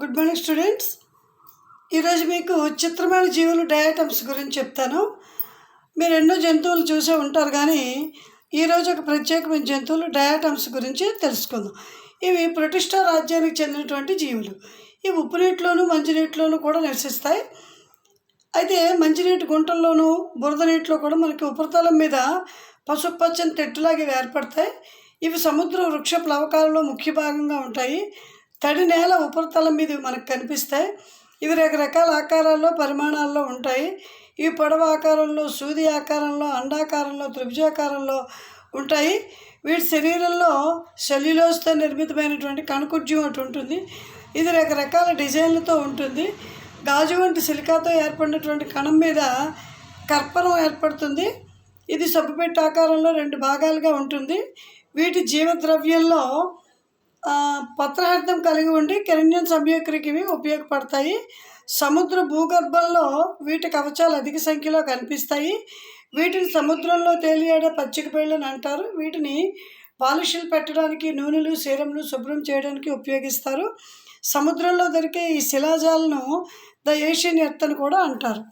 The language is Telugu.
Good morning students. ఈరోజు మీకు చిత్రమైన జీవులు డయాటమ్స్ గురించి చెప్తాను. మీరు ఎన్నో జంతువులు చూసే ఉంటారు కానీ ఈరోజు ఒక ప్రత్యేకమైన జంతువులు డయాటమ్స్ గురించి తెలుసుకుందాం. ఇవి ప్రతిష్ట రాజ్యానికి చెందినటువంటి జీవులు. ఇవి ఉప్పు నీటిలోను మంచినీటిలోనూ కూడా నివసిస్తాయి. అయితే మంచినీటి గుంటల్లోనూ బురద నీటిలో కూడా మనకి ఉపరితలం మీద పసుపచ్చని తెట్టులాగా ఏర్పడతాయి. ఇవి సముద్ర వృక్ష ప్లవకాలలో ముఖ్య భాగంగా ఉంటాయి. తడి నేల ఉపరితలం మీద మనకు కనిపిస్తాయి ఇవి రకరకాల ఆకారాల్లో పరిమాణాల్లో ఉంటాయి. ఈ పొడవ ఆకారంలో సూది ఆకారంలో అండాకారంలో త్రిభుజాకారంలో ఉంటాయి. వీటి శరీరంలో సెల్యులోస్తో నిర్మితమైనటువంటి కణకుడ్యం ఒకటి ఉంటుంది. ఇది రకరకాల డిజైన్లతో ఉంటుంది. గాజు వంటి సిలికాతో ఏర్పడినటువంటి కణం మీద కర్పరం ఏర్పడుతుంది. ఇది సబ్బుపెట్టి ఆకారంలో రెండు భాగాలుగా ఉంటుంది. వీటి జీవద్రవ్యంలో ఆ, పత్రహర్థం కలిగి ఉండి కెరెన్యన్ సంయోక్రికి ఉపయోగపడతాయి. సముద్ర భూగర్భంలో వీటి కవచాలు అధిక సంఖ్యలో కనిపిస్తాయి. వీటిని సముద్రంలో తేలియాడే పచ్చిక పేళ్ళని అంటారు. వీటిని పాలిష్లు పెట్టడానికి నూనెలు సీరంలు శుభ్రం చేయడానికి ఉపయోగిస్తారు. సముద్రంలో దొరికే ఈ శిలాజాలను ద ఏషియన్ ఎర్త్ అని కూడా అంటారు.